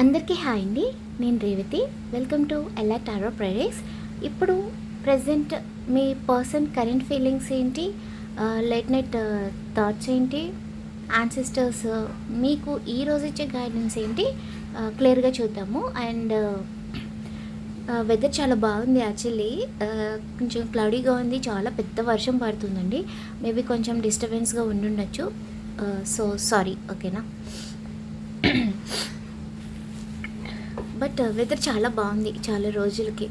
అందరికీ హాయ్ అండి. నేను Revathi. Welcome to Ella tarot Fridays ఇప్పుడు ప్రజెంట్ మీ పర్సన్ కరెంట్ ఫీలింగ్స్ ఏంటి? లేట్ నైట్ థాట్స్ ఏంటి? యాన్సిస్టర్స్ మీకు ఈ రోజు ఇచ్చే గైడెన్స్ ఏంటి? క్లియర్గా చూద్దాము. అండ్ వెదర్ చాలా బాగుంది యాక్చువల్లీ. కొంచెం క్లౌడీగా ఉంది. చాలా పెద్ద వర్షం పడుతుందండి. మేబీ కొంచెం డిస్టర్బెన్స్గా ఉండుండొచ్చు. So sorry. ఓకేనా? బట్ uh, వెదర్ చాలా బాగుంది చాలా రోజులకి.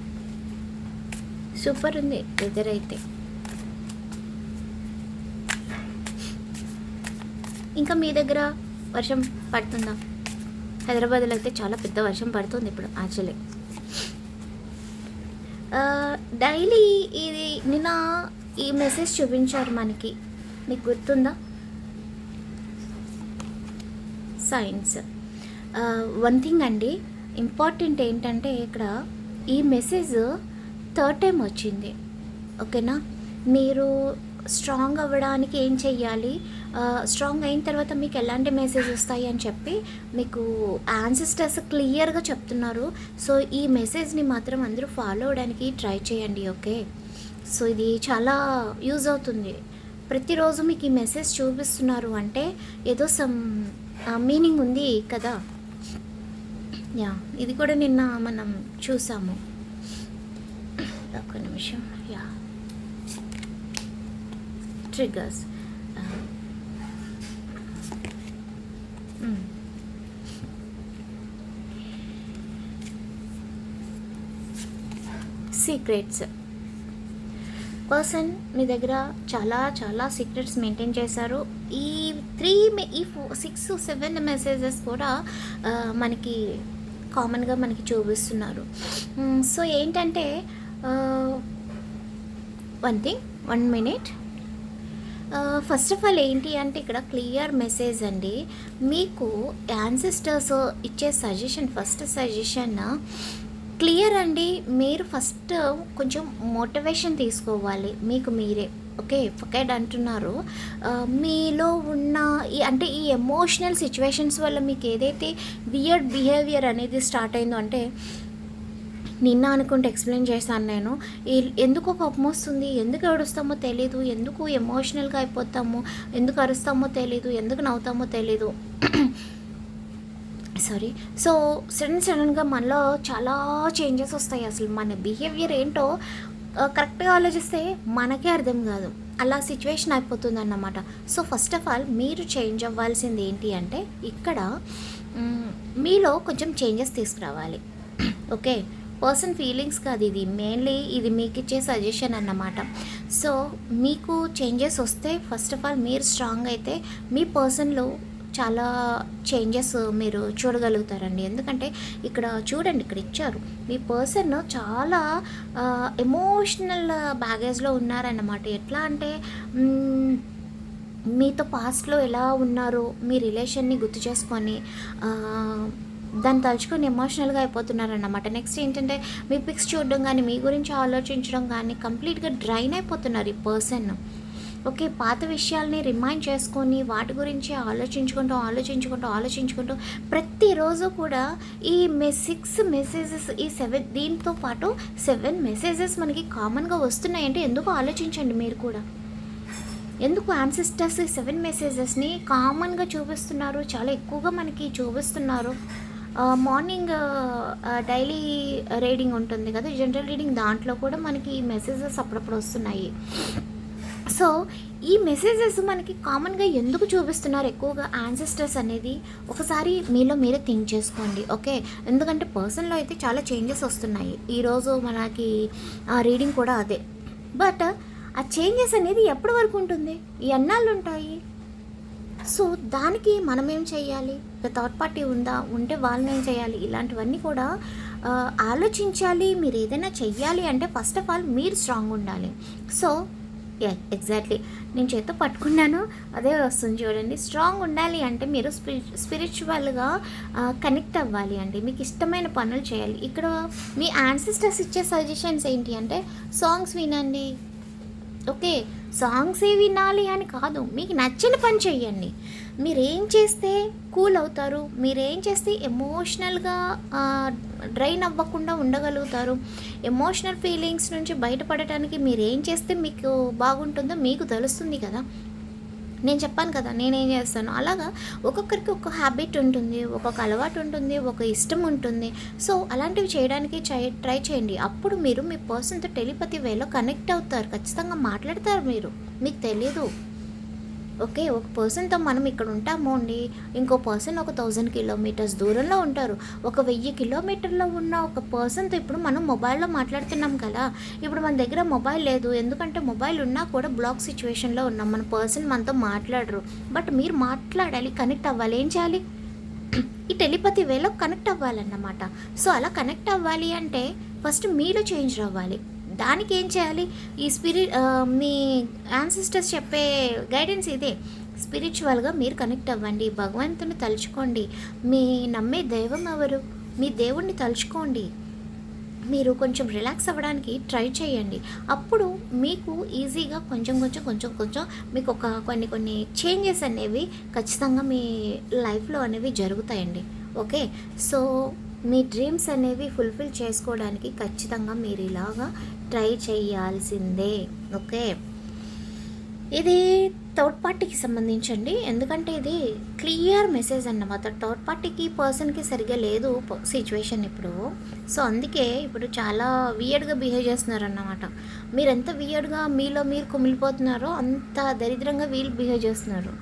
సూపర్ ఉంది వెదర్ అయితే. ఇంకా మీ దగ్గర వర్షం పడుతుందా? హైదరాబాద్లో అయితే చాలా పెద్ద వర్షం పడుతుంది ఇప్పుడు యాక్చువల్లీ డైలీ uh, ఇది నిన్న ఈ మెసేజ్ చూపించారు మనకి. మీకు గుర్తుందా? సైన్స్ వన్ థింగ్ అండి ఇంపార్టెంట్ ఏంటంటే ఇక్కడ ఈ మెసేజ్ థర్డ్ టైం వచ్చింది. ఓకేనా? మీరు స్ట్రాంగ్ అవ్వడానికి ఏం చెయ్యాలి? స్ట్రాంగ్ అయిన తర్వాత మీకు ఎలాంటి మెసేజ్ వస్తాయి అని చెప్పి మీకు ఆన్సిస్టర్స్ క్లియర్గా చెప్తున్నారు. సో ఈ మెసేజ్ని మాత్రం అందరూ ఫాలో అవడానికి ట్రై చేయండి ఓకే? సో ఇది చాలా యూజ్ అవుతుంది. ప్రతిరోజు మీకు ఈ మెసేజ్ చూపిస్తున్నారు అంటే ఏదో సమ్ మీనింగ్ ఉంది కదా? యా ఇది కూడా నిన్న మనం చూసాము. ఒక్క నిమిషం యా. ట్రిగర్స్ సీక్రెట్స్ పర్సన్ మీ దగ్గర చాలా చాలా సీక్రెట్స్ మెయింటైన్ చేశారు. ఈ త్రీ ఈ సిక్స్ సెవెన్ మెసేజెస్ కూడా మనకి కామన్గా మనకి చూపిస్తున్నారు. సో ఏంటంటే one thing one minute first of all ఏంటి అంటే ఇక్కడ క్లియర్ మెసేజ్ అండి. మీకు యాన్సిస్టర్స్ ఇచ్చే సజెషన్ ఫస్ట్ సజెషన్ క్లియర్ అండి. మీరు ఫస్ట్ కొంచెం మోటివేషన్ తీసుకోవాలి. మీకు మీరే. ఓకే ఫకెడ్ అంటున్నారు. మీలో ఉన్న ఈ అంటే ఈ ఎమోషనల్ సిచ్యువేషన్స్ వల్ల మీకు ఏదైతే వియర్డ్ బిహేవియర్ అనేది స్టార్ట్ అయిందో అంటే నిన్న అనుకుంటే ఎక్స్ప్లెయిన్ చేశాను నేను. ఎందుకు కోపం వస్తుంది? ఎందుకు ఏడుస్తామో తెలీదు. ఎందుకు ఎమోషనల్గా అయిపోతాము? ఎందుకు అరుస్తామో తెలీదు. ఎందుకు నవ్వుతామో తెలీదు. సారీ సో సడన్ సడన్గా మనలో చాలా చేంజెస్ వస్తాయి అసలు. మన బిహేవియర్ ఏంటో కరెక్ట్గా ఆలోచిస్తే మనకే అర్థం కాదు. అలా సిచ్యువేషన్ అయిపోతుంది అన్నమాట సో ఫస్ట్ ఆఫ్ ఆల్ మీరు చేంజ్ అవ్వాల్సింది ఏంటి అంటే ఇక్కడ మీలో కొంచెం చేంజెస్ తీసుకురావాలి. ఓకే? పర్సన్ ఫీలింగ్స్ కాదు ఇది. మెయిన్లీ ఇది మీకు ఇచ్చే సజెషన్ అన్నమాట. సో మీకు చేంజెస్ వస్తే ఫస్ట్ ఆఫ్ ఆల్ మీరు స్ట్రాంగ్ అయితే మీ పర్సన్లో చాలా చేంజెస్ మీరు చూడగలుగుతారండి. ఎందుకంటే ఇక్కడ చూడండి ఇక్కడ ఇచ్చారు. మీ పర్సన్ చాలా ఎమోషనల్ బ్యాగేజ్లో ఉన్నారన్నమాట. ఎట్లా అంటే మీతో పాస్ట్లో ఎలా ఉన్నారో మీ రిలేషన్ని గుర్తు చేసుకొని దాన్ని తలుచుకొని ఎమోషనల్గా అయిపోతున్నారన్నమాట. నెక్స్ట్ ఏంటంటే మీ పిక్స్ చూడడం కానీ మీ గురించి ఆలోచించడం కానీ కంప్లీట్గా డ్రైన్ అయిపోతున్నారు ఈ పర్సన్ ఓకే పాత విషయాల్ని రిమైండ్ చేసుకొని వాటి గురించి ఆలోచించుకుంటూ ఆలోచించుకుంటూ ఆలోచించుకుంటూ ప్రతిరోజు కూడా ఈ మె సిక్స్ మెసేజెస్ ఈ సెవెన్ దీంతో పాటు సెవెన్ మెసేజెస్ మనకి కామన్గా వస్తున్నాయంటే ఎందుకు ఆలోచించండి మీరు కూడా? ఎందుకు యాన్సిస్టర్స్ ఈ సెవెన్ మెసేజెస్ని కామన్గా చూపిస్తున్నారు? చాలా ఎక్కువగా మనకి చూపిస్తున్నారు. మార్నింగ్ డైలీ రీడింగ్ ఉంటుంది కదా జనరల్ రీడింగ్ దాంట్లో కూడా మనకి ఈ మెసేజెస్ అప్పుడప్పుడు వస్తున్నాయి. సో ఈ మెసేజెస్ మనకి కామన్గా ఎందుకు చూపిస్తున్నారు? ఎక్కువగా యాన్సిస్టర్స్ అనేది ఒకసారి మీలో మీరే థింక్ చేసుకోండి ఓకే? ఎందుకంటే పర్సన్లో అయితే చాలా చేంజెస్ వస్తున్నాయి. ఈరోజు మనకి రీడింగ్ కూడా అదే. బట్ ఆ చేంజెస్ అనేది ఎప్పటి వరకు ఉంటుంది? ఎన్నాళ్ళు ఉంటాయి? సో దానికి మనం ఏం చేయాలి? థర్డ్ పార్టీ ఉందా? ఉంటే వాళ్ళని ఏం చేయాలి? ఇలాంటివన్నీ కూడా ఆలోచించాలి. మీరు ఏదైనా చెయ్యాలి అంటే ఫస్ట్ ఆఫ్ ఆల్ మీరు స్ట్రాంగ్ ఉండాలి. సో ఎగ్జాక్ట్లీ నేను చేత పట్టుకున్నాను. అదే వస్తుంది చూడండి. స్ట్రాంగ్ ఉండాలి అంటే మీరు స్పిరి స్పిరిచువల్గా కనెక్ట్ అవ్వాలి అండి. మీకు ఇష్టమైన పనులు చేయాలి. ఇక్కడ మీ యాన్సిస్టర్స్ ఇచ్చే సజెషన్స్ ఏంటి అంటే సాంగ్స్ వినండి. ఓకే సాంగ్స్ ఏ వినాలి అని కాదు. మీకు నచ్చిన పని చెయ్యండి. మీరేం చేస్తే కూల్ అవుతారు? మీరేం చేస్తే ఎమోషనల్గా డ్రైన్ అవ్వకుండా ఉండగలుగుతారు? ఎమోషనల్ ఫీలింగ్స్ నుంచి బయటపడటానికి మీరేం చేస్తే మీకు బాగుంటుందో మీకు తెలుస్తుంది కదా? నేను చెప్పాను కదా నేనేం చేస్తాను? అలాగా ఒక్కొక్కరికి ఒక హ్యాబిట్ ఉంటుంది ఒక్కొక్క అలవాటు ఉంటుంది ఒక ఇష్టం ఉంటుంది. సో అలాంటివి చేయడానికి ట్రై ట్రై చేయండి. అప్పుడు మీరు మీ పర్సన్తో టెలిపతి వేలో కనెక్ట్ అవుతారు. ఖచ్చితంగా మాట్లాడతారు మీరు. మీకు తెలీదు. ఓకే ఒక పర్సన్తో మనం ఇక్కడ ఉంటాము అండి? ఇంకో పర్సన్ ఒక థౌజండ్ కిలోమీటర్స్ దూరంలో ఉంటారు. ఒక వెయ్యి కిలోమీటర్లో ఉన్న ఒక పర్సన్తో ఇప్పుడు మనం మొబైల్లో మాట్లాడుతున్నాం కదా? ఇప్పుడు మన దగ్గర మొబైల్ లేదు. ఎందుకంటే మొబైల్ ఉన్నా కూడా బ్లాక్ సిచ్యువేషన్లో ఉన్నాం. మన పర్సన్ మనతో మాట్లాడరు. బట్ మీరు మాట్లాడాలి కనెక్ట్ అవ్వాలి. ఏం చేయాలి? ఈ టెలిపతి వేలో కనెక్ట్ అవ్వాలన్నమాట. సో అలా కనెక్ట్ అవ్వాలి అంటే ఫస్ట్ మీలో చేంజ్ అవ్వాలి దానికి ఏం చేయాలి? ఈ స్పిరిట్ మీ యాన్సిస్టర్స్ చెప్పే గైడెన్స్ ఇదే. స్పిరిచువల్గా మీరు కనెక్ట్ అవ్వండి. భగవంతుని తలుచుకోండి. మీ నమ్మే దైవం ఎవరు? మీ దేవుణ్ణి తలుచుకోండి. మీరు కొంచెం రిలాక్స్ అవ్వడానికి ట్రై చేయండి. అప్పుడు మీకు ఈజీగా కొంచెం కొంచెం కొంచెం కొంచెం మీకు ఒక కొన్ని కొన్ని చేంజెస్ అనేవి ఖచ్చితంగా మీ లైఫ్లో అనేవి జరుగుతాయండి. ఓకే సో మీ డ్రీమ్స్ అనేవి ఫుల్ఫిల్ చేసుకోవడానికి ఖచ్చితంగా మీరు ఇలాగా ట్రై చేయాల్సిందే. ఓకే? ఇది థర్డ్ పార్టీకి సంబంధించండి. ఎందుకంటే ఇది క్లియర్ మెసేజ్ అన్నమాట. థర్డ్ పార్టీకి పర్సన్కి సరిగ్గా లేదు సిచ్యువేషన్ ఇప్పుడు. సో అందుకే ఇప్పుడు చాలా వియర్డ్గా బిహేవ్ చేస్తున్నారు అన్నమాట మీరు ఎంత వియర్డ్గా మీలో మీరు కుమిలిపోతున్నారో అంత దరిద్రంగా వీళ్ళు బిహేవ్ చేస్తున్నారు.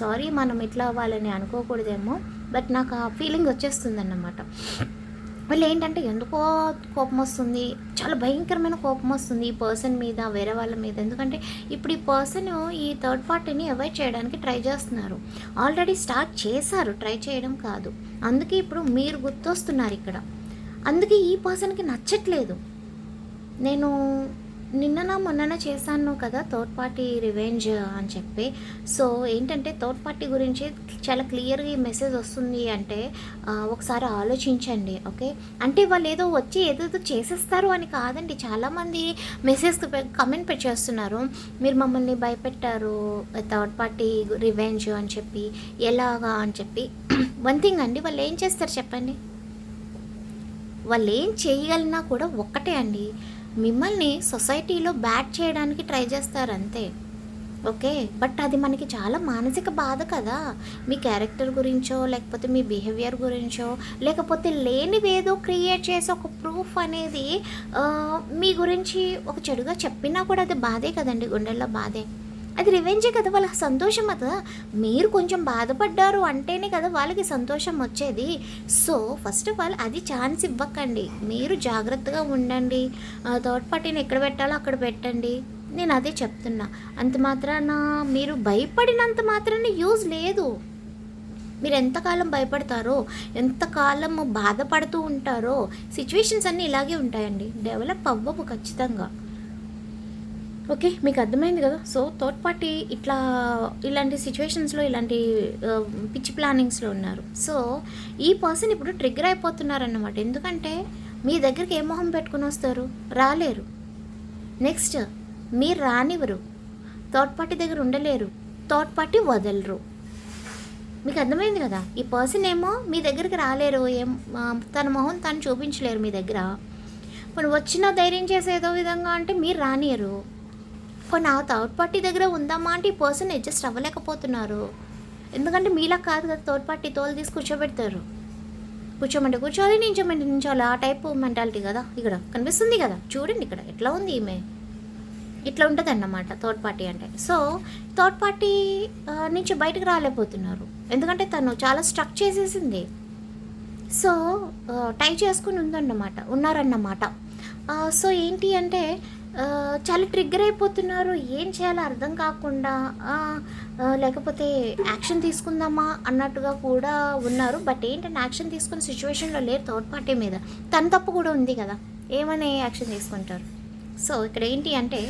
సారీ మనం ఇట్లా వాళ్ళని అనుకోకూడదేమో. బట్ నాకు ఆ ఫీలింగ్ వచ్చేస్తుందన్నమాట. వాళ్ళు ఏంటంటే ఎందుకో కోపం వస్తుంది. చాలా భయంకరమైన కోపం వస్తుంది ఈ పర్సన్ మీద వేరే వాళ్ళ మీద. ఎందుకంటే ఇప్పుడు ఈ పర్సన్ ఈ థర్డ్ పార్టీని అవాయిడ్ చేయడానికి ట్రై చేస్తున్నారు. ఆల్రెడీ స్టార్ట్ చేశారు ట్రై చేయడం కాదు. అందుకే ఇప్పుడు మీరు గుర్తొస్తున్నారు ఇక్కడ. అందుకే ఈ పర్సన్కి నచ్చట్లేదు. నేను నిన్నన మొన్నన చేశాను కదా థర్డ్ పార్టీ రివెంజ్ అని చెప్పి. సో ఏంటంటే థర్డ్ పార్టీ గురించి చాలా క్లియర్గా ఈ మెసేజ్ వస్తుంది అంటే ఒకసారి ఆలోచించండి ఓకే? అంటే వాళ్ళు ఏదో వచ్చి ఏదేదో చేసేస్తారు అని కాదండి. చాలామంది మెసేజ్ కమెంట్ పెట్టేస్తున్నారు మీరు మమ్మల్ని భయపెట్టారు థర్డ్ పార్టీ రివెంజ్ అని చెప్పి ఎలాగా అని చెప్పి. వన్ థింగ్ అండి వాళ్ళు ఏం చేస్తారు చెప్పండి? వాళ్ళు ఏం చేయగలిగినా కూడా ఒక్కటే అండి. మిమ్మల్ని సొసైటీలో బ్యాట్ చేయడానికి ట్రై చేస్తారు అంతే. ఓకే? బట్ అది మనకి చాలా మానసిక బాధ కదా. మీ క్యారెక్టర్ గురించో లేకపోతే మీ బిహేవియర్ గురించో లేకపోతే లేనివేదో క్రియేట్ చేసి ఒక ప్రూఫ్ అనేది మీ గురించి ఒక చెడుగా చెప్పినా కూడా అది బాధే కదండి గుండెల్లో బాధే. అది రివెంజే కదా వాళ్ళ సంతోషం కదా మీరు కొంచెం బాధపడ్డారు అంటేనే కదా వాళ్ళకి సంతోషం వచ్చేది. సో ఫస్ట్ ఆఫ్ ఆల్ అది ఛాన్స్ ఇవ్వకండి. మీరు జాగ్రత్తగా ఉండండి. థర్డ్ పార్టీని ఎక్కడ పెట్టాలో అక్కడ పెట్టండి. నేను అదే చెప్తున్నా. అంత మాత్రాన మీరు భయపడినంత మాత్రాన యూజ్ లేదు. మీరు ఎంతకాలం భయపడతారో ఎంతకాలం బాధపడుతూ ఉంటారో సిచ్యువేషన్స్ అన్నీ ఇలాగే ఉంటాయండి. డెవలప్ అవ్వవు ఖచ్చితంగా. ఓకే మీకు అర్థమైంది కదా? సో థర్డ్ పార్టీ ఇట్లా ఇలాంటి సిచ్యువేషన్స్లో ఇలాంటి పిచ్చి ప్లానింగ్స్లో ఉన్నారు. సో ఈ పర్సన్ ఇప్పుడు ట్రిగ్గర్ అయిపోతున్నారన్నమాట. ఎందుకంటే మీ దగ్గరికి ఏ మొహం పెట్టుకుని వస్తారు? రాలేరు. నెక్స్ట్ మీరు రానివ్వరు. థర్డ్ పార్టీ దగ్గర ఉండలేరు. థర్డ్ పార్టీ వదలరు. మీకు అర్థమైంది కదా? ఈ పర్సన్ ఏమో మీ దగ్గరికి రాలేరు. ఏం తన మొహం తను చూపించలేరు మీ దగ్గర. కొన్ని వచ్చిన ధైర్యం చేసే ఏదో విధంగా అంటే మీరు రానియరు కొన్ని ఆ థర్డ్ పార్టీ దగ్గర ఉందామా అంటే ఈ పర్సన్ అడ్జస్ట్ అవ్వలేకపోతున్నారు. ఎందుకంటే మీలా కాదు కదా థర్డ్ పార్టీ తోలు తీసి కూర్చోబెడతారు. కూర్చోమంటే కూర్చోవాలి నించోమంటే నించోవాలి. ఆ టైప్ మెంటాలిటీ కదా ఇక్కడ కనిపిస్తుంది కదా. చూడండి ఇక్కడ ఎట్లా ఉంది ఈమె. ఇట్లా ఉంటుంది అన్నమాట థర్డ్ పార్టీ అంటే సో థర్డ్ పార్టీ నుంచి బయటకు రాలేకపోతున్నారు. ఎందుకంటే తను చాలా స్ట్రక్ చేసేసింది. సో టై చేసుకుని ఉందన్నమాట ఉన్నారన్నమాట. సో ఏంటి అంటే చాలా ట్రిగ్గర్ అయిపోతున్నారు. ఏం చేయాలో అర్థం కాకుండా లేకపోతే యాక్షన్ తీసుకుందామా అన్నట్టుగా కూడా ఉన్నారు. బట్ ఏంటంటే యాక్షన్ తీసుకునే సిచ్యువేషన్లో లేరు థర్డ్ పార్టీ మీద. తన తప్పు కూడా ఉంది కదా. ఏమని యాక్షన్ తీసుకుంటారు? సో ఇక్కడ ఏంటి అంటే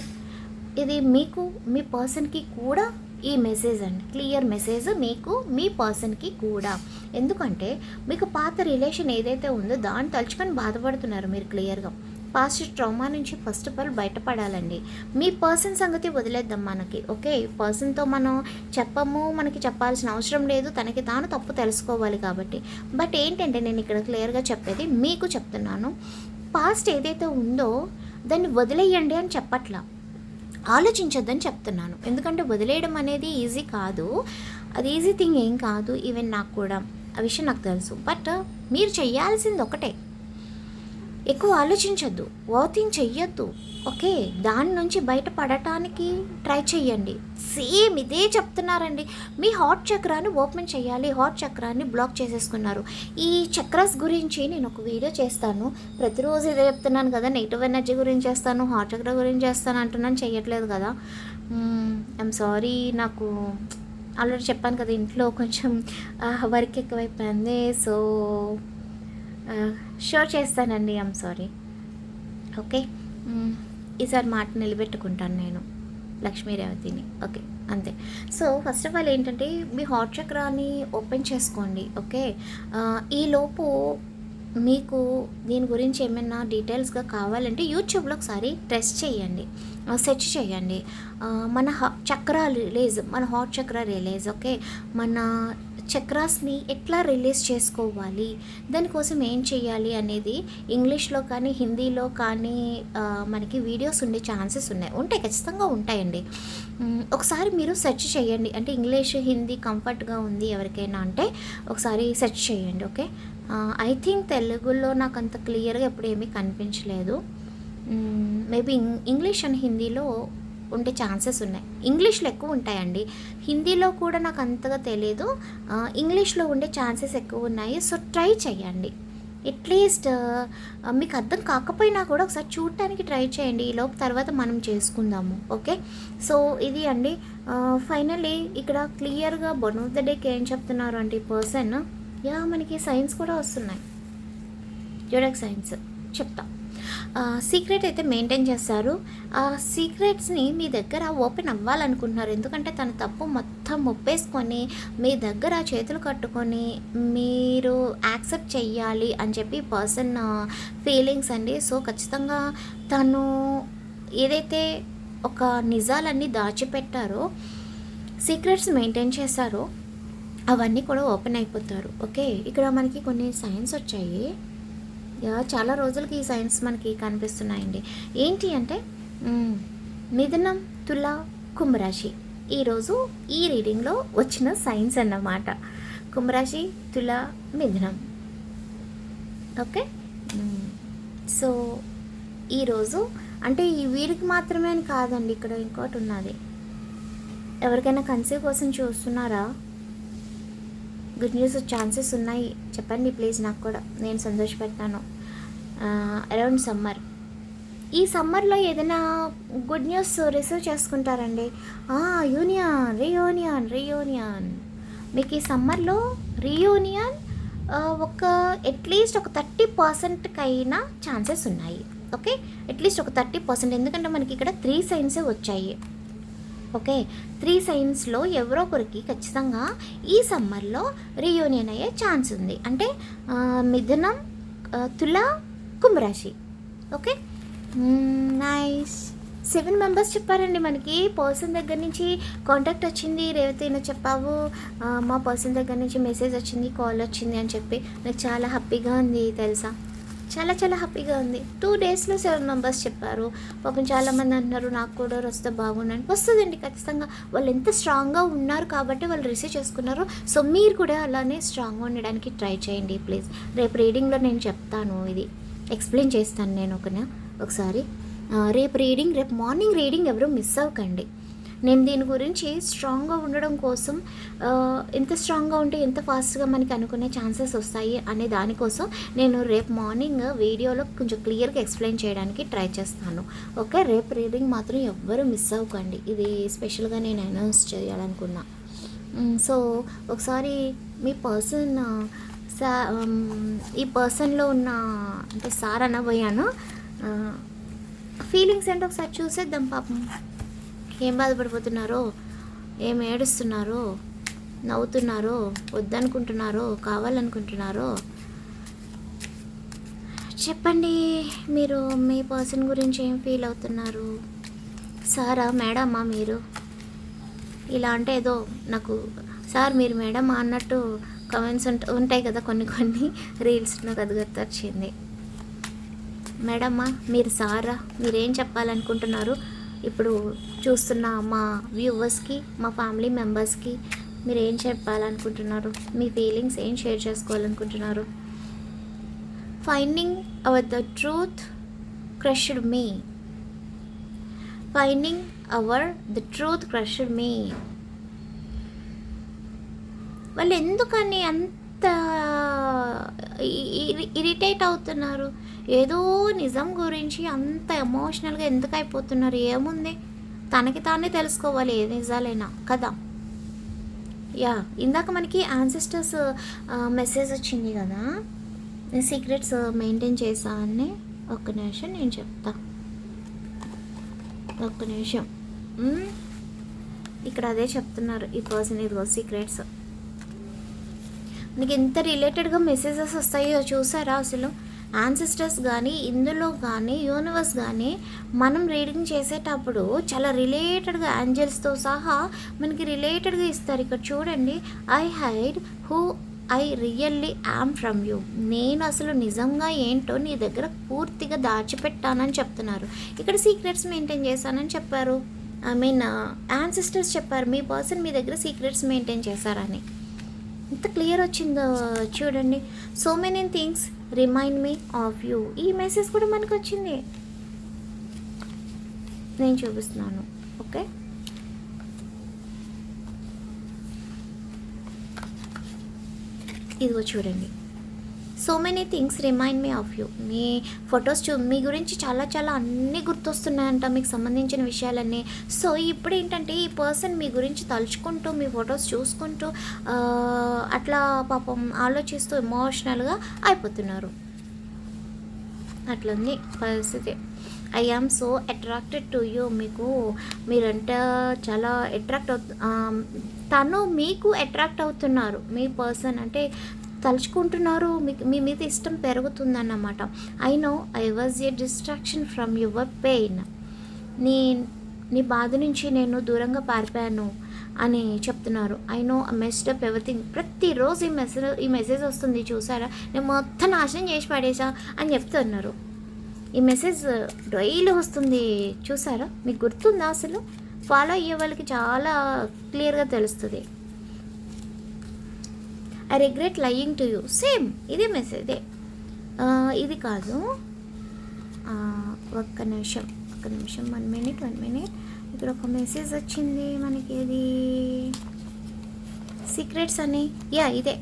ఇది మీకు మీ పర్సన్కి కూడా ఈ మెసేజ్ అండి. క్లియర్ మెసేజ్ మీకు మీ పర్సన్కి కూడా. ఎందుకంటే మీకు పాత రిలేషన్ ఏదైతే ఉందో దాన్ని తలుచుకొని బాధపడుతున్నారు మీరు క్లియర్గా పాస్ట్ ట్రామా నుంచి ఫస్ట్ ఆఫ్ ఆల్ బయటపడాలండి. మీ పర్సన్ సంగతి వదిలేద్దాం మనకి ఓకే? పర్సన్తో మనం చెప్పము మనకి చెప్పాల్సిన అవసరం లేదు తనకి తాను తప్పు తెలుసుకోవాలి కాబట్టి. బట్ ఏంటంటే నేను ఇక్కడ క్లియర్గా చెప్పేది మీకు చెప్తున్నాను పాస్ట్ ఏదైతే ఉందో దాన్ని వదిలేయండి అని చెప్పట్లా. ఆలోచించొద్దని చెప్తున్నాను. ఎందుకంటే వదిలేయడం అనేది ఈజీ కాదు. అది ఈజీ థింగ్ ఏం కాదు ఈవెన్ నాకు కూడా. ఆ విషయం నాకు తెలుసు. బట్ మీరు చేయాల్సింది ఒకటే. ఎక్కువ ఆలోచించొద్దు. ఓతింగ్ చెయ్యొద్దు. ఓకే? దాని నుంచి బయటపడటానికి ట్రై చేయండి సేమ్ ఇదే చెప్తున్నారండి. మీ హాట్ చక్రాన్ని ఓపెన్ చేయాలి. హాట్ చక్రాన్ని బ్లాక్ చేసేసుకున్నారు. ఈ చక్రాస్ గురించి నేను ఒక వీడియో చేస్తాను. ప్రతిరోజు ఇదే చెప్తున్నాను కదా. నెగిటివ్ ఎనర్జీ గురించి చేస్తాను. హాట్ చక్ర గురించి చేస్తాను అంటున్నాను. చేయట్లేదు కదా. ఐఎమ్ సారీ నాకు ఆల్రెడీ చెప్పాను కదా ఇంట్లో కొంచెం వర్క్ ఎక్కువైపోయింది. సో షో చేస్తానండి ఐఎమ్ సారీ ఓకే. ఈసారి మాట నిలబెట్టుకుంటాను నేను లక్ష్మీ రేవతిని ఓకే అంతే. సో ఫస్ట్ ఆఫ్ ఆల్ ఏంటంటే మీ హాట్ చక్రాన్ని ఓపెన్ చేసుకోండి ఓకే ఆ, ఈ లోపు మీకు దీని గురించి ఏమైనా డీటెయిల్స్గా కావాలంటే యూట్యూబ్లో ఒకసారి టెస్ట్ చేయండి సెర్చ్ చేయండి. మన హ- చక్ర రిలీజ్ మన హాట్ చక్ర రిలీజ్ ఓకే మన చక్రాస్ని ఎట్లా రిలీజ్ చేసుకోవాలి? దానికోసం ఏం చేయాలి అనేది ఇంగ్లీష్లో కానీ హిందీలో కానీ మనకి వీడియోస్ ఉండే ఛాన్సెస్ ఉన్నాయి. ఉంటాయి ఖచ్చితంగా ఉంటాయండి. ఒకసారి మీరు సెర్చ్ చేయండి. అంటే ఇంగ్లీష్ హిందీ కంఫర్ట్గా ఉంది ఎవరికైనా అంటే ఒకసారి సెర్చ్ చేయండి ఓకే? ఐ థింక్ తెలుగులో నాకు అంత క్లియర్గా ఎప్పుడు ఏమీ కనిపించలేదు. మేబీ ఇంగ్లీష్ అండ్ హిందీలో ఉండే ఛాన్సెస్ ఉన్నాయి. ఇంగ్లీష్లో ఎక్కువ ఉంటాయండి. హిందీలో కూడా నాకు అంతగా తెలియదు ఇంగ్లీష్లో ఉండే ఛాన్సెస్ ఎక్కువ ఉన్నాయి. సో ట్రై చేయండి ఎట్లీస్ట్ మీకు అర్థం కాకపోయినా కూడా ఒకసారి చూడటానికి ట్రై చేయండి. ఈ లోపు తర్వాత మనం చేసుకుందాము. ఓకే? సో ఇది అండి. ఫైనల్లీ ఇక్కడ క్లియర్గా బొన్ ఆఫ్ ద డేకి ఏం చెప్తున్నారు అంటే ఈ పర్సన్. యా మనకి సైన్స్ కూడా వస్తున్నాయి. Zodiac signs. చెప్తా. సీక్రెట్ అయితే మెయింటైన్ చేస్తారు. ఆ సీక్రెట్స్ని మీ దగ్గర ఓపెన్ అవ్వాలనుకుంటున్నారు. ఎందుకంటే తన తప్పు మొత్తం ఒప్పేసుకొని మీ దగ్గర చేతులు కట్టుకొని మీరు యాక్సెప్ట్ చెయ్యాలి అని చెప్పి పర్సన్ ఫీలింగ్స్ అండి. సో ఖచ్చితంగా తను ఏదైతే ఒక నిజాలన్నీ దాచిపెట్టారో సీక్రెట్స్ మెయింటైన్ చేశారో అవన్నీ కూడా ఓపెన్ అయిపోతారు. ఓకే ఇక్కడ మనకి కొన్ని సైన్స్ వచ్చాయి. చాలా రోజులకి ఈ సైన్స్ మనకి కనిపిస్తున్నాయండి. ఏంటి అంటే మిథునం తుల కుంభరాశి ఈరోజు ఈ రీడింగ్లో వచ్చిన సైన్స్ అన్నమాట. కుంభరాశి తుల మిథునం. ఓకే? సో ఈరోజు అంటే ఈ వీరికి మాత్రమే అని కాదండి ఇక్కడ ఇంకోటి ఉన్నది. ఎవరికైనా కన్సీవ్ కోసం చూస్తున్నారా? గుడ్ న్యూస్ ఛాన్సెస్ ఉన్నాయి. చెప్పండి ప్లీజ్ నాకు కూడా. నేను సంతోషపెడతాను. అరౌండ్ సమ్మర్ ఈ సమ్మర్లో ఏదైనా గుడ్ న్యూస్ రిసీవ్ చేసుకుంటారండి? యూనియన్ రీయూనియన్ రీయూనియన్ మీకు ఈ సమ్మర్లో రీయూనియన్ ఒక అట్లీస్ట్ ఒక థర్టీ పర్సెంట్కి అయినా ఛాన్సెస్ ఉన్నాయి. ఓకే అట్లీస్ట్ ఒక థర్టీ పర్సెంట్ ఎందుకంటే మనకి ఇక్కడ త్రీ సైన్సే వచ్చాయి. ఓకే త్రీ సైన్స్లో ఎవరో ఒకరికి ఖచ్చితంగా ఈ సమ్మర్లో రీయూనియన్ అయ్యే ఛాన్స్ ఉంది. అంటే మిథునం తుల కుంభరాశి ఓకే? నైస్. సెవెన్ మెంబర్స్ చెప్పారండి మనకి. పర్సన్ దగ్గర నుంచి కాంటాక్ట్ వచ్చింది. రేవతి చెప్పావు. మా పర్సన్ దగ్గర నుంచి మెసేజ్ వచ్చింది కాల్ వచ్చింది అని చెప్పి. నాకు చాలా హ్యాపీగా ఉంది తెలుసా? చాలా చాలా హ్యాపీగా ఉంది. టూ డేస్లో సెవెన్ మెంబర్స్ చెప్పారు. పాపం చాలామంది అంటున్నారు నాకు కూడా వస్తే బాగుండని వస్తుందండి ఖచ్చితంగా. వాళ్ళు ఎంత స్ట్రాంగ్గా ఉన్నారు కాబట్టి వాళ్ళు రిసీవ్ చేసుకున్నారు. సో మీరు కూడా అలానే స్ట్రాంగ్గా ఉండడానికి ట్రై చేయండి ప్లీజ్ రేపు రీడింగ్లో నేను చెప్తాను ఇది. ఎక్స్ప్లెయిన్ చేస్తాను నేను ఒక ఒకసారి. రేపు రీడింగ్ రేపు మార్నింగ్ రీడింగ్ ఎవరు మిస్ అవ్వకండి. నేను దీని గురించి స్ట్రాంగ్గా ఉండడం కోసం ఎంత స్ట్రాంగ్గా ఉంటే ఎంత ఫాస్ట్గా మనకి అనుకునే ఛాన్సెస్ వస్తాయి అనే దానికోసం నేను రేపు మార్నింగ్ వీడియోలో కొంచెం క్లియర్గా ఎక్స్ప్లెయిన్ చేయడానికి ట్రై చేస్తాను. ఓకే? రేపు రీడింగ్ మాత్రం ఎవ్వరూ మిస్ అవ్వకండి. ఇది స్పెషల్గా నేను అనౌన్స్ చేయాలనుకున్నా. సో ఒకసారి మీ పర్సన్ సా ఈ పర్సన్లో ఉన్న అంటే సార్ అనబోయాను. ఫీలింగ్స్ ఏంటో ఒకసారి చూసేద్దాం పాపం. ఏం బాధపడిపోతున్నారో ఏం ఏడుస్తున్నారో నవ్వుతున్నారో వద్దనుకుంటున్నారో కావాలనుకుంటున్నారో. చెప్పండి మీరు మీ పర్సన్ గురించి ఏం ఫీల్ అవుతున్నారు? సారా మేడమ్మా మీరు? ఇలా అంటే ఏదో నాకు సార్ మీరు మేడమా? అన్నట్టు కమెంట్స్ ఉంట ఉంటాయి కదా కొన్ని కొన్ని. రీల్స్ నాకు అది గుర్తొచ్చింది. మేడమ్మా మీరు సారా మీరేం చెప్పాలనుకుంటున్నారు? ఇప్పుడు చూస్తున్న మా వ్యూవర్స్కి మా ఫ్యామిలీ మెంబర్స్కి మీరు ఏం చెప్పాలనుకుంటున్నారు? మీ ఫీలింగ్స్ ఏం share చేసుకోవాలనుకుంటున్నారు? Finding out the truth crushed me finding out the truth crushed మీ వాళ్ళు ఎందుకని అంత ఇరిటేట్ అవుతున్నారు? ఏదో నిజం గురించి అంత ఎమోషనల్గా ఎందుకు అయిపోతున్నారు ఏముంది? తనకి తానే తెలుసుకోవాలి ఏ నిజాలైనా కదా? యా ఇందాక మనకి యాన్సిస్టర్స్ మెసేజ్ వచ్చింది కదా? సీక్రెట్స్ మెయింటైన్ చేసా అని ఒక్క నిమిషం నేను చెప్తా. ఒక్క నిమిషం. ఇక్కడ అదే చెప్తున్నారు ఈ పర్సన్ ఇదిగో సీక్రెట్స్ మనకి ఎంత రిలేటెడ్గా మెసేజెస్ వస్తాయో చూసారా అసలు? యాన్సిస్టర్స్ కానీ ఇందులో కానీ యూనివర్స్ కానీ మనం రీడింగ్ చేసేటప్పుడు చాలా రిలేటెడ్గా యాంజల్స్తో సహా మనకి రిలేటెడ్గా ఇస్తారు. ఇక్కడ చూడండి I hide who I really am from you నేను అసలు నిజంగా ఏంటో నీ దగ్గర పూర్తిగా దాచిపెట్టానని చెప్తున్నారు. ఇక్కడ సీక్రెట్స్ మెయింటైన్ చేశానని చెప్పారు. ఐ మీన్ యాన్సిస్టర్స్ చెప్పారు. మీ పర్సన్ మీ దగ్గర సీక్రెట్స్ మెయింటైన్ చేశారని. ఎంత క్లియర్ వచ్చిందో చూడండి. So many things remind me of you ఈ మెసేజ్ కూడా మనకు వచ్చింది. నేను చూపిస్తున్నాను. ఓకే ఇదిగో చూడండి. So many things remind me of you me photos చూ మీ గురించి చాలా చాలా అన్నీ గుర్తొస్తున్నాయంట మీకు సంబంధించిన విషయాలన్నీ. సో ఇప్పుడు ఏంటంటే ఈ పర్సన్ మీ గురించి తలుచుకుంటూ మీ ఫొటోస్ చూసుకుంటూ అట్లా పాపం ఆలోచిస్తూ ఎమోషనల్గా అయిపోతున్నారు. అట్లుంది పరిస్థితి. I am so attracted to you మీకు మీరంటే చాలా అట్రాక్ట్ అవుతు తను మీకు అట్రాక్ట్ అవుతున్నారు. మీ పర్సన్ అంటే తలుచుకుంటున్నారు. మీకు మీ మీద ఇష్టం పెరుగుతుందన్నమాట. I know I was a distraction from your pain నీ నీ బాధ నుంచి నేను దూరంగా పారిపోయాను అని చెప్తున్నారు. I know messed up everything ప్రతిరోజు ఈ మెసేజ్ ఈ మెసేజ్ వస్తుంది చూసారా? నేను మొత్తం నాశనం చేసి పడేసా అని చెప్తున్నారు. ఈ మెసేజ్ డైలీ వస్తుంది చూసారా? మీకు గుర్తుందా అసలు? ఫాలో అయ్యే వాళ్ళకి చాలా క్లియర్గా తెలుస్తుంది. I regret lying to you same ఇదే మెసేజే ఇది. కాదు. ఒక్క నిమిషం ఒక్క నిమిషం. వన్ మినిట్ వన్ మినిట్ ఇక్కడ ఒక మెసేజ్ వచ్చింది మనకి. ఇది సీక్రెట్స్ అని. యా ఇదే.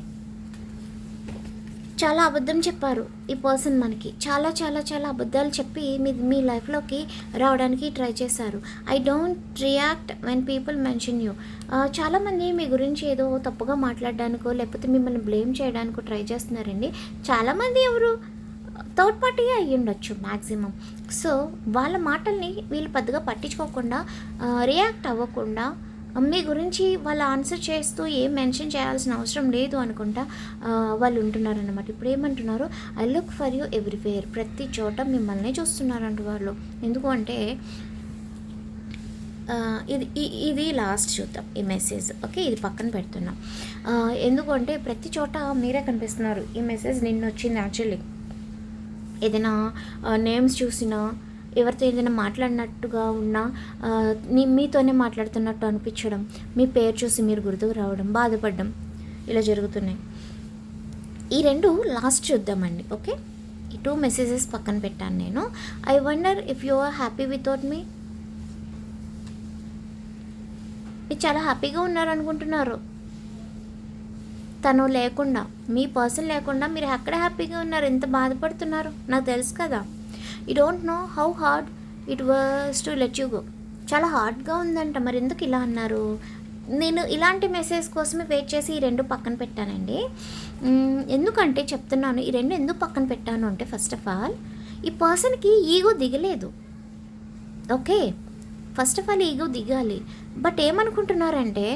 చాలా అబద్ధం చెప్పారు ఈ పర్సన్ మనకి. చాలా చాలా చాలా అబద్ధాలు చెప్పి మీ మీ లైఫ్లోకి రావడానికి ట్రై చేశారు. I don't react when people mention you. చాలామంది మీ గురించి ఏదో తప్పుగా మాట్లాడడానికో లేకపోతే మిమ్మల్ని బ్లేమ్ చేయడానికో ట్రై చేస్తున్నారండి. చాలామంది ఎవరు? థర్డ్ పార్టీ అయ్యి ఉండొచ్చు మ్యాక్సిమం సో వాళ్ళ మాటల్ని వీళ్ళు పెద్దగా పట్టించుకోకుండా రియాక్ట్ అవ్వకుండా మీ గురించి వాళ్ళు ఆన్సర్ చేస్తూ ఏం మెన్షన్ చేయాల్సిన అవసరం లేదు అనుకుంటా వాళ్ళు ఉంటున్నారన్నమాట. ఇప్పుడు ఏమంటున్నారు I look for you everywhere ప్రతి చోట మిమ్మల్ని చూస్తున్నారంట వాళ్ళు. ఎందుకంటే ఇది ఇది లాస్ట్ చూద్దాం ఈ మెసేజ్ ఓకే ఇది పక్కన పెడుతున్నాం. ఎందుకంటే ప్రతి చోట మీరే కనిపిస్తున్నారు. ఈ మెసేజ్ నిన్న వచ్చింది యాక్చువల్లీ ఏదైనా నేమ్స్ చూసినా ఎవరితో ఏదైనా మాట్లాడినట్టుగా ఉన్నా మీతోనే మాట్లాడుతున్నట్టు అనిపించడం మీ పేరు చూసి మీరు గుర్తుకు రావడం బాధపడడం ఇలా జరుగుతున్నాయి. ఈ రెండు లాస్ట్ చూద్దామండి ఓకే? ఈ టూ మెసేజెస్ పక్కన పెట్టాను నేను. I wonder if you are happy without me మీరు చాలా హ్యాపీగా ఉన్నారనుకుంటున్నారు. తను లేకుండా మీ పర్సన్ లేకుండా మీరు ఎక్కడ హ్యాపీగా ఉన్నారు? ఎంత బాధపడుతున్నారు? నాకు తెలుసు కదా. You don't know how hard it was to let you go చాలా హార్డ్గా ఉందంట. మరి ఎందుకు ఇలా అన్నారు? నేను ఇలాంటి మెసేజ్ కోసమే వెయిట్ చేసి ఈ రెండు పక్కన పెట్టానండి. ఎందుకంటే చెప్తున్నాను ఈ రెండు ఎందుకు పక్కన పెట్టాను అంటే ఫస్ట్ ఆఫ్ ఆల్ ఈ పర్సన్కి ఈగో దిగలేదు. Okay? First of all ego దిగాలి. బట్ ఏమనుకుంటున్నారంటే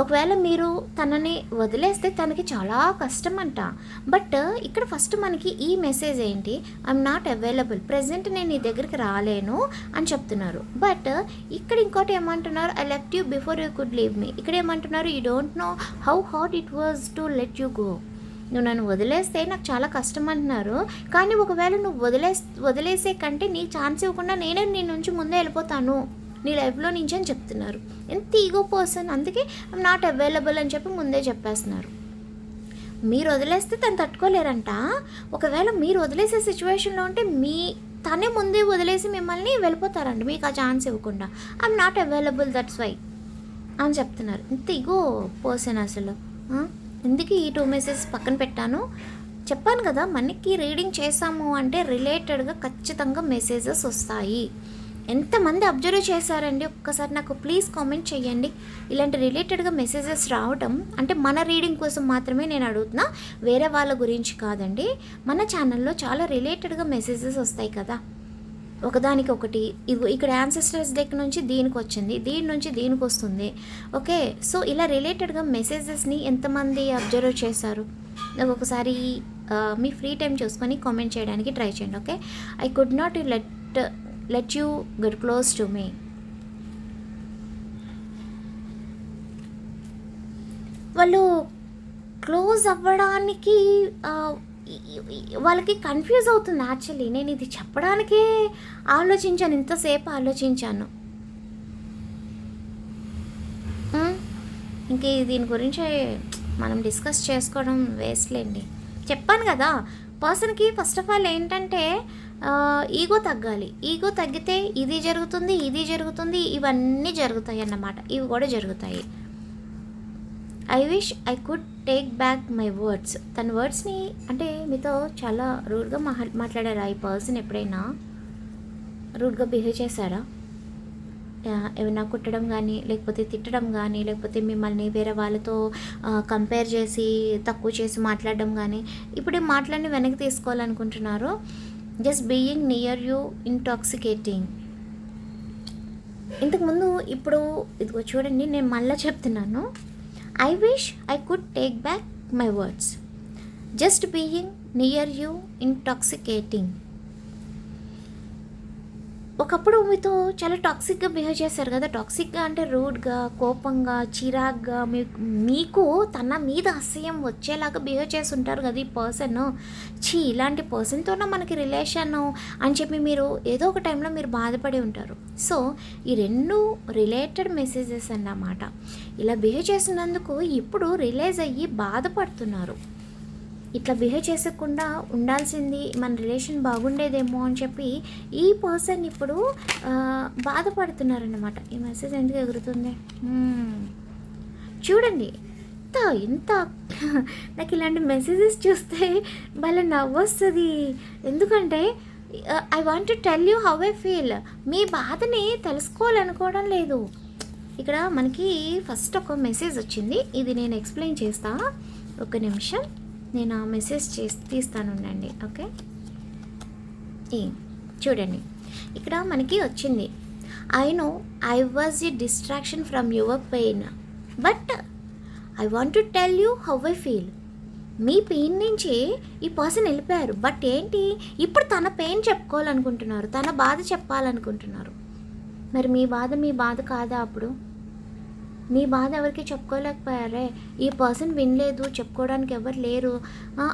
ఒకవేళ మీరు తనని వదిలేస్తే తనకి చాలా కష్టం అంట బట్ ఇక్కడ ఫస్ట్ మనకి ఈ మెసేజ్ ఏంటి? ఐఎమ్ నాట్ అవైలబుల్ ప్రజెంట్ నేను నీ దగ్గరికి రాలేను అని చెప్తున్నారు. బట్ ఇక్కడ ఇంకోటి ఏమంటున్నారు? I left you before you could leave me ఇక్కడ ఏమంటున్నారు? You don't know how hard it was to let you go నువ్వు నన్ను వదిలేస్తే నాకు చాలా కష్టం అంటున్నారు కానీ ఒకవేళ నువ్వు వదిలే వదిలేసే కంటే నీ ఛాన్స్ ఇవ్వకుండా నేనే నీ నుంచి ముందే వెళ్ళిపోతాను. నీ లైఫ్లో నుంచి అని చెప్తున్నారు. ఎంత ఈగో పర్సన్ అందుకే ఐమ్ నాట్ అవైలబుల్ అని చెప్పి ముందే చెప్పేస్తున్నారు. మీరు వదిలేస్తే తను తట్టుకోలేరంట. ఒకవేళ మీరు వదిలేసే సిచ్యువేషన్లో ఉంటే మీ తనే ముందే వదిలేసి మిమ్మల్ని వెళ్ళిపోతారండి మీకు ఆ ఛాన్స్ ఇవ్వకుండా. I'm not available that's why అని చెప్తున్నారు. ఇంత ఇగో పర్సన్ అసలు. ఎందుకు ఈ టూ మెసేజ్ పక్కన పెట్టాను? చెప్పాను కదా మనకి రీడింగ్ చేసాము అంటే రిలేటెడ్గా ఖచ్చితంగా మెసేజెస్ వస్తాయి. ఎంతమంది అబ్జర్వ్ చేశారండి? ఒక్కసారి నాకు ప్లీజ్ కామెంట్ చేయండి ఇలాంటి రిలేటెడ్గా మెసేజెస్ రావటం అంటే మన రీడింగ్ కోసం మాత్రమే నేను అడుగుతున్నా వేరే వాళ్ళ గురించి కాదండి. మన ఛానల్లో చాలా రిలేటెడ్గా మెసేజెస్ వస్తాయి కదా. ఒకదానికి ఒకటి ఇక్కడ యాన్సెస్టర్స్ దగ్గర నుంచి దీనికి వచ్చింది దీని నుంచి దీనికి వస్తుంది. ఓకే సో ఇలా రిలేటెడ్గా మెసేజెస్ని ఎంతమంది అబ్జర్వ్ చేశారు? నాకు ఒకసారి మీ ఫ్రీ టైం చూసుకొని కామెంట్ చేయడానికి ట్రై చేయండి okay I could not let let you get close to me వాళ్ళు క్లోజ్ అవ్వడానికి వాళ్ళకి కన్ఫ్యూజ్ అవుతుంది యాక్చువల్లీ. నేను ఇది చెప్పడానికే ఆలోచించాను ఇంతసేపు ఆలోచించాను. ఇంక దీని గురించి మనం డిస్కస్ చేసుకోవడం వేస్ట్లేండి చెప్పాను కదా పర్సన్కి ఫస్ట్ ఆఫ్ ఆల్ ఏంటంటే ఈగో తగ్గాలి. ఈగో తగ్గితే ఇది జరుగుతుంది ఇది జరుగుతుంది ఇవన్నీ జరుగుతాయి అన్నమాట. ఇవి కూడా జరుగుతాయి. I wish I could take back my words తన వర్డ్స్ని అంటే మీతో చాలా రూడ్గా మా మాట్లాడారా ఈ పర్సన్ ఎప్పుడైనా? రూడ్గా బిహేవ్ చేశారా? ఏమైనా కుట్టడం కానీ లేకపోతే తిట్టడం కానీ లేకపోతే మిమ్మల్ని వేరే వాళ్ళతో కంపేర్ చేసి తక్కువ చేసి మాట్లాడడం కానీ ఇప్పుడు మాట్లాడిని వెనక్కి తీసుకోవాలనుకుంటున్నారు just being near you intoxicating ఇంతకుముందు ఇప్పుడు ఇదిగో చూడండి నేను మళ్ళీ చెప్తున్నాను. I wish I could take back my words just being near you intoxicating ఒకప్పుడు మీతో చాలా టాక్సిక్గా బిహేవ్ చేశారు కదా. టాక్సిక్గా అంటే రూడ్గా కోపంగా చిరాగ్గా మీకు మీకు తన మీద అసహ్యం వచ్చేలాగా బిహేవ్ చేసి ఉంటారు కదా ఈ పర్సన్. చీ ఇలాంటి పర్సన్తోనే మనకి రిలేషన్ అని చెప్పి మీరు ఏదో ఒక టైంలో మీరు బాధపడి ఉంటారు. సో ఈ రెండు రిలేటెడ్ మెసేజెస్ అన్నమాట. ఇలా బిహేవ్ చేసినందుకు ఇప్పుడు రిలైజ్ అయ్యి బాధపడుతున్నారు. ఇట్లా బిహేవ్ చేసకుండా ఉండాల్సింది మన రిలేషన్ బాగుండేదేమో అని చెప్పి ఈ పర్సన్ ఇప్పుడు బాధపడుతున్నారన్నమాట. ఈ మెసేజ్ ఎందుకు ఎగురుతుంది? చూడండి ఎంత ఎంత నాకు ఇలాంటి మెసేజెస్ చూస్తే భలే నవ్వొస్తుంది. ఎందుకంటే I want to tell you how I feel మీ బాధని తెలుసుకోవాలనుకోవడం లేదు. ఇక్కడ మనకి ఫస్ట్ ఒక మెసేజ్ వచ్చింది. ఇది నేను ఎక్స్ప్లెయిన్ చేస్తా. ఒక నిమిషం. నేను ఆ మెసేజ్ చేసి తీస్తాను ఉండండి ఓకే? ఈ చూడండి. ఇక్కడ మనకి వచ్చింది. I know I was a distraction from your pain but I want to tell you how I feel me pain నుంచి ఈ పర్సన్ వెళ్ళిపోయారు. బట్ ఏంటి? ఇప్పుడు తన పెయిన్ చెప్పుకోవాలనుకుంటున్నారు తన బాధ చెప్పాలనుకుంటున్నారు. మరి మీ బాధ మీ బాధ కాదా అప్పుడు? మీ బాధ ఎవరికి చెప్పుకోలేకపోయారే? ఈ పర్సన్ వినలేదు చెప్పుకోవడానికి ఎవరు లేరు.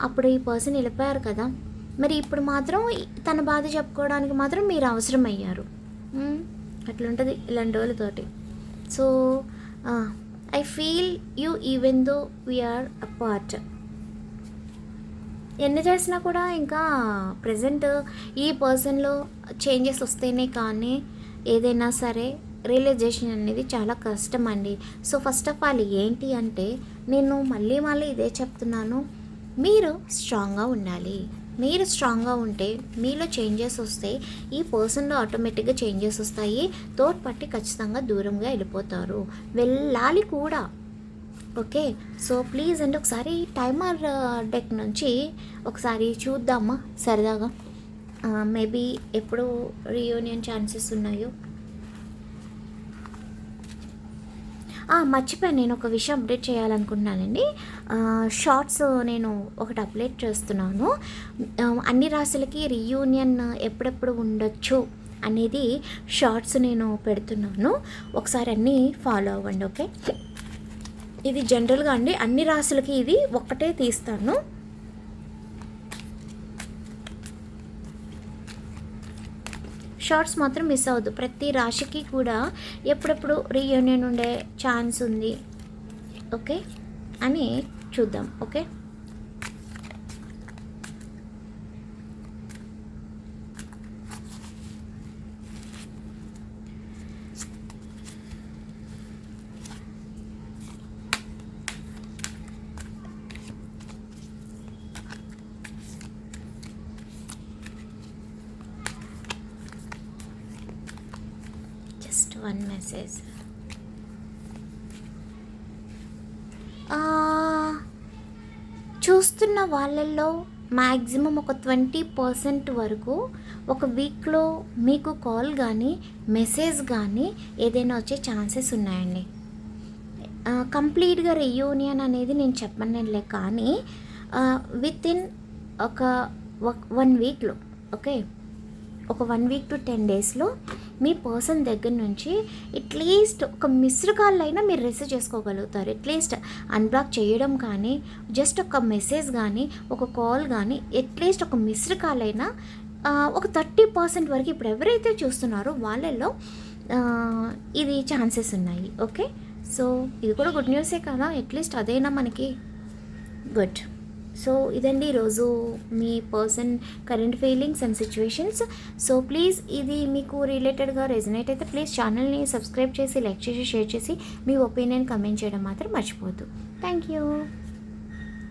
అప్పుడు ఈ పర్సన్ వెళ్ళిపోయారు కదా. మరి ఇప్పుడు మాత్రం తన బాధ చెప్పుకోవడానికి మాత్రం మీరు అవసరం అయ్యారు అట్లుంటుంది ఇలాంటి వాళ్ళతోటి. So I feel you even though we're apart ఎన్ని చేసినా కూడా ఇంకా ప్రజెంట్ ఈ పర్సన్లో చేంజెస్ వస్తేనే కానీ ఏదైనా సరే రియలైజేషన్ అనేది చాలా కష్టం అండి సో ఫస్ట్ ఆఫ్ ఆల్ ఏంటి అంటే నేను మళ్ళీ మళ్ళీ ఇదే చెప్తున్నాను. మీరు స్ట్రాంగ్గా ఉండాలి. మీరు స్ట్రాంగ్గా ఉంటే మీలో చేంజెస్ వస్తే ఈ పర్సన్లో ఆటోమేటిక్గా చేంజెస్ వస్తాయి. తోడ్పట్టి ఖచ్చితంగా దూరంగా వెళ్ళిపోతారు. వెళ్ళాలి కూడా. ఓకే? సో ప్లీజ్ అండి ఒకసారి టైమర్ డెక్ నుంచి ఒకసారి చూద్దామా? సరదాగా. మేబీ ఎప్పుడు రీయూనియన్ ఛాన్సెస్ ఉన్నాయో ఆ, మర్చిపోయాను. నేను ఒక విషయం అప్డేట్ చేయాలనుకుంటున్నానండి షార్ట్స్ నేను ఒకటి అప్డేట్ చేస్తున్నాను. అన్ని రాశులకి రీయూనియన్ ఎప్పుడెప్పుడు ఉండొచ్చు అనేది షార్ట్స్ నేను పెడుతున్నాను. ఒకసారి అన్నీ ఫాలో అవ్వండి ఓకే ఇది జనరల్గా అండి. అన్ని రాశులకి ఇది ఒక్కటే తీస్తాను. షార్ట్స్ మాత్రం మిస్ అవ్వద్దు. ప్రతి రాశికి కూడా ఎప్పుడెప్పుడు రీయూనియన్ ఉండే ఛాన్స్ ఉంది. ఓకే? అని చూద్దాం. ఓకే జస్ట్ వన్ మెసేజ్ చూస్తున్న మ్యాక్సిమం ఒక ట్వంటీ పర్సెంట్ వరకు ఒక వీక్లో మీకు కాల్ కానీ మెసేజ్ కానీ ఏదైనా వచ్చే ఛాన్సెస్ ఉన్నాయండి. కంప్లీట్గా రియూనియన్ అనేది నేను చెప్పనలే కానీ విత్ ఇన్ ఒక వన్ వీక్లో ఓకే? ఒక వన్ వీక్ టు టెన్ డేస్లో మీ పర్సన్ దగ్గర నుంచి అట్లీస్ట్ ఒక మిస్డ్ కాల్ అయినా మీరు రిసీవ్ చేసుకోగలుగుతారు. అట్లీస్ట్ అన్బ్లాక్ చేయడం కానీ జస్ట్ ఒక మెసేజ్ కానీ ఒక కాల్ కానీ అట్లీస్ట్ ఒక మిస్డ్ కాల్ అయినా ఒక థర్టీ పర్సెంట్ వరకు ఇప్పుడు ఎవరైతే చూస్తున్నారో వాళ్ళల్లో ఇది ఛాన్సెస్ ఉన్నాయి. ఓకే సో ఇది కూడా గుడ్ న్యూసే కదా. అట్లీస్ట్ అదైనా మనకి గుడ్ సో ఇదండి ఈరోజు మీ person current feelings and situations. So please ఇది మీకు రిలేటెడ్గా రెజనేట్ అయితే ప్లీజ్ ఛానల్ని సబ్స్క్రైబ్ చేసి లైక్ చేసి షేర్ చేసి మీ ఒపీనియన్ కమెంట్ చేయడం మాత్రం మర్చిపోవద్దు. Thank you.